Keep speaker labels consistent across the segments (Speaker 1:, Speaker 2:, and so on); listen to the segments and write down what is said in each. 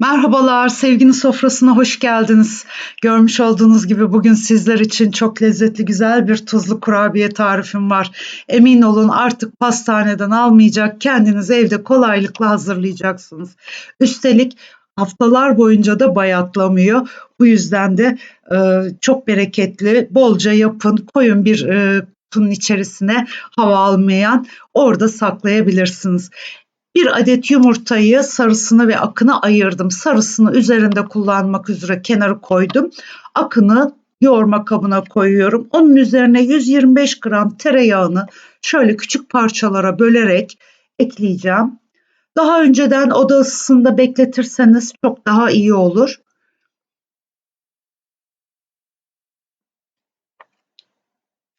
Speaker 1: Merhabalar, sevginin sofrasına hoş geldiniz. Görmüş olduğunuz gibi bugün sizler için çok lezzetli, güzel bir tuzlu kurabiye tarifim var. Emin olun artık pastaneden almayacak, kendiniz evde kolaylıkla hazırlayacaksınız. Üstelik haftalar boyunca da bayatlamıyor. Bu yüzden de e, çok bereketli, bolca yapın, koyun bir e, kutunun içerisine hava almayan, orada saklayabilirsiniz. Bir adet yumurtayı sarısını ve akını ayırdım. Sarısını üzerinde kullanmak üzere kenarı koydum. Akını yoğurma kabına koyuyorum. Onun üzerine 125 gram tereyağını şöyle küçük parçalara bölerek ekleyeceğim. Daha önceden oda ısısında bekletirseniz çok daha iyi olur.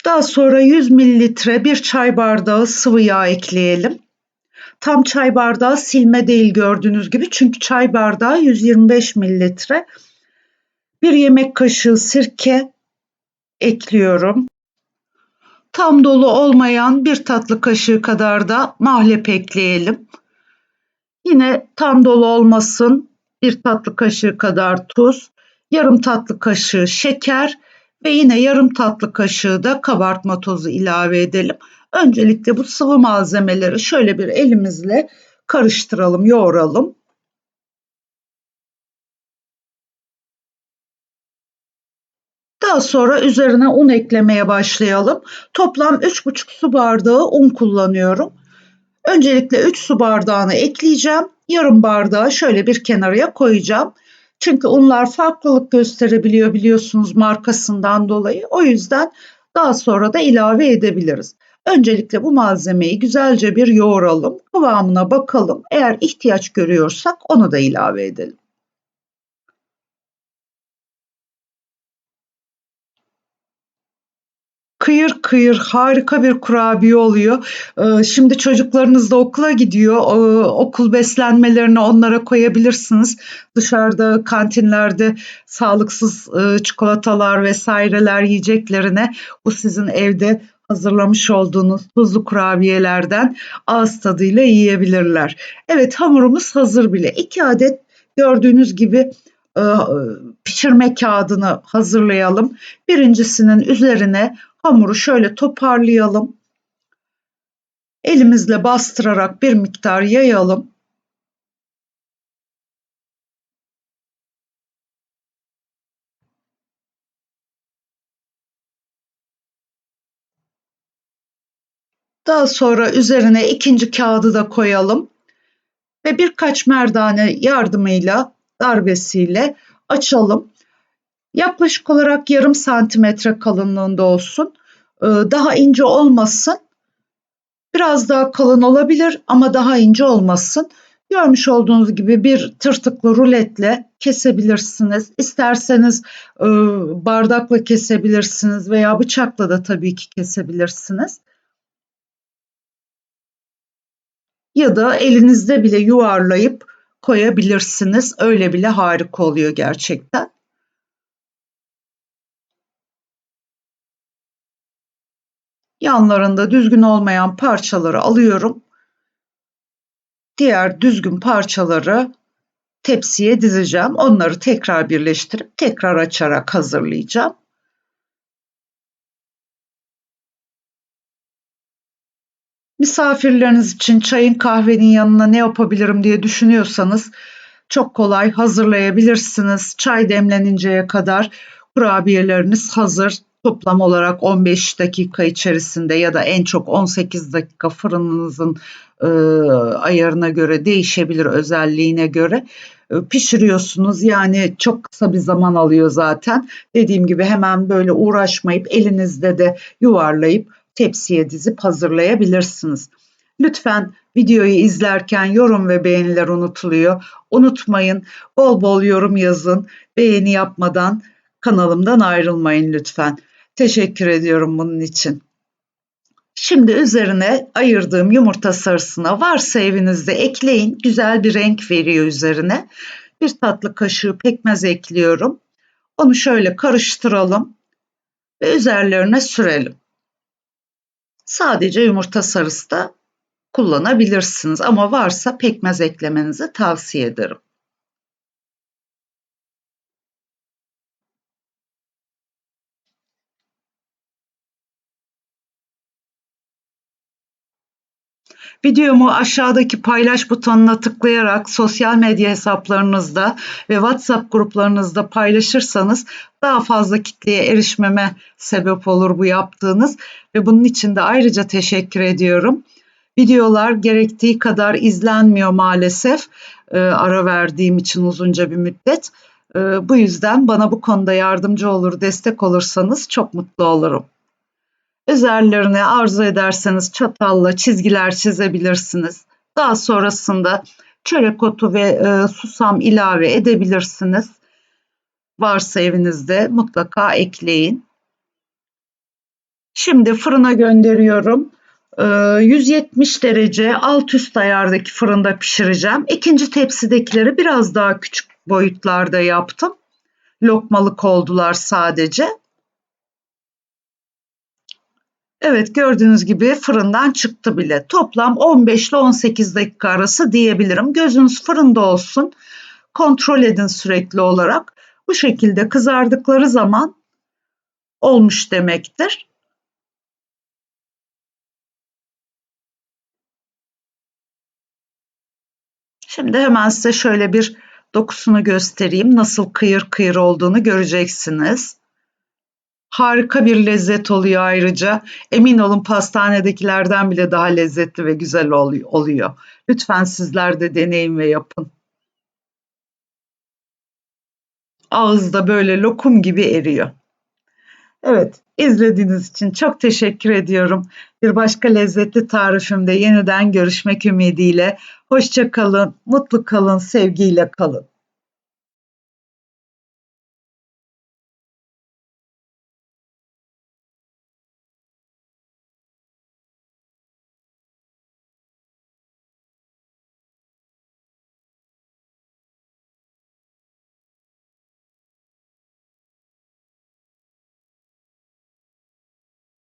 Speaker 1: Daha sonra 100 mililitre bir çay bardağı sıvı yağ ekleyelim. Tam çay bardağı silme değil gördüğünüz gibi. Çünkü çay bardağı 125 mililitre. Bir yemek kaşığı sirke ekliyorum. Tam dolu olmayan bir tatlı kaşığı kadar da mahlep ekleyelim. Yine tam dolu olmasın bir tatlı kaşığı kadar tuz, yarım tatlı kaşığı şeker ve yine yarım tatlı kaşığı da kabartma tozu ilave edelim. Öncelikle bu sıvı malzemeleri şöyle bir elimizle karıştıralım, yoğuralım. Daha sonra üzerine un eklemeye başlayalım. Toplam 3,5 su bardağı un kullanıyorum. Öncelikle 3 su bardağını ekleyeceğim. Yarım bardağı şöyle bir kenarıya koyacağım. Çünkü unlar farklılık gösterebiliyor biliyorsunuz markasından dolayı. O yüzden daha sonra da ilave edebiliriz. Öncelikle bu malzemeyi güzelce bir yoğuralım. Kıvamına bakalım. Eğer ihtiyaç görüyorsak onu da ilave edelim. Kıyır kıyır harika bir kurabiye oluyor. Ee, şimdi çocuklarınız da okula gidiyor. Okul beslenmelerini onlara koyabilirsiniz. Dışarıda kantinlerde sağlıksız e, çikolatalar vesaireler yiyeceklerine bu sizin evde hazırlamış olduğunuz tuzlu kurabiyelerden ağız tadıyla yiyebilirler. Evet hamurumuz hazır bile. 2 adet gördüğünüz gibi e, pişirme kağıdını hazırlayalım. Birincisinin üzerine hamuru şöyle toparlayalım. Elimizle bastırarak bir miktar yayalım. Daha sonra üzerine ikinci kağıdı da koyalım ve birkaç merdane yardımıyla darbesiyle açalım. Yaklaşık olarak yarım santimetre kalınlığında olsun. Ee, daha ince olmasın. Biraz daha kalın olabilir ama daha ince olmasın. Görmüş olduğunuz gibi bir tırtıklı ruletle kesebilirsiniz. İsterseniz e, bardakla kesebilirsiniz veya bıçakla da tabii ki kesebilirsiniz. ya da elinizde bile yuvarlayıp koyabilirsiniz. Öyle bile harika oluyor gerçekten. Yanlarında düzgün olmayan parçaları alıyorum. Diğer düzgün parçaları tepsiye dizeceğim. Onları tekrar birleştirip tekrar açarak hazırlayacağım. Misafirleriniz için çayın kahvenin yanına ne yapabilirim diye düşünüyorsanız çok kolay hazırlayabilirsiniz. Çay demleninceye kadar kurabiyeleriniz hazır. Toplam olarak 15 dakika içerisinde ya da en çok 18 dakika fırınınızın e, ayarına göre değişebilir özelliğine göre e, pişiriyorsunuz. Yani çok kısa bir zaman alıyor zaten. Dediğim gibi hemen böyle uğraşmayıp elinizde de yuvarlayıp tepsiye dizip hazırlayabilirsiniz. Lütfen videoyu izlerken yorum ve beğeniler unutuluyor. Unutmayın bol bol yorum yazın. Beğeni yapmadan kanalımdan ayrılmayın lütfen. Teşekkür ediyorum bunun için. Şimdi üzerine ayırdığım yumurta sarısına varsa evinizde ekleyin. Güzel bir renk veriyor üzerine. Bir tatlı kaşığı pekmez ekliyorum. Onu şöyle karıştıralım ve üzerlerine sürelim. Sadece yumurta sarısı da kullanabilirsiniz ama varsa pekmez eklemenizi tavsiye ederim. Videomu aşağıdaki paylaş butonuna tıklayarak sosyal medya hesaplarınızda ve WhatsApp gruplarınızda paylaşırsanız daha fazla kitleye erişmeme sebep olur bu yaptığınız ve bunun için de ayrıca teşekkür ediyorum. Videolar gerektiği kadar izlenmiyor maalesef e, ara verdiğim için uzunca bir müddet. E, bu yüzden bana bu konuda yardımcı olur, destek olursanız çok mutlu olurum. Üzerlerine arzu ederseniz çatalla çizgiler çizebilirsiniz. Daha sonrasında çörek otu ve e, susam ilave edebilirsiniz. Varsa evinizde mutlaka ekleyin. Şimdi fırına gönderiyorum. 170 ee, derece alt üst ayardaki fırında pişireceğim. İkinci tepsidekileri biraz daha küçük boyutlarda yaptım. Lokmalık oldular sadece. Evet gördüğünüz gibi fırından çıktı bile. Toplam 15 ile 18 dakika arası diyebilirim. Gözünüz fırında olsun. Kontrol edin sürekli olarak. Bu şekilde kızardıkları zaman olmuş demektir. Şimdi hemen size şöyle bir dokusunu göstereyim. Nasıl kıyır kıyır olduğunu göreceksiniz. Harika bir lezzet oluyor ayrıca. Emin olun pastanedekilerden bile daha lezzetli ve güzel oluyor. Lütfen sizler de deneyin ve yapın. Ağızda böyle lokum gibi eriyor. Evet, izlediğiniz için çok teşekkür ediyorum. Bir başka lezzetli tarifimde yeniden görüşmek ümidiyle. Hoşça kalın, mutlu kalın, sevgiyle kalın.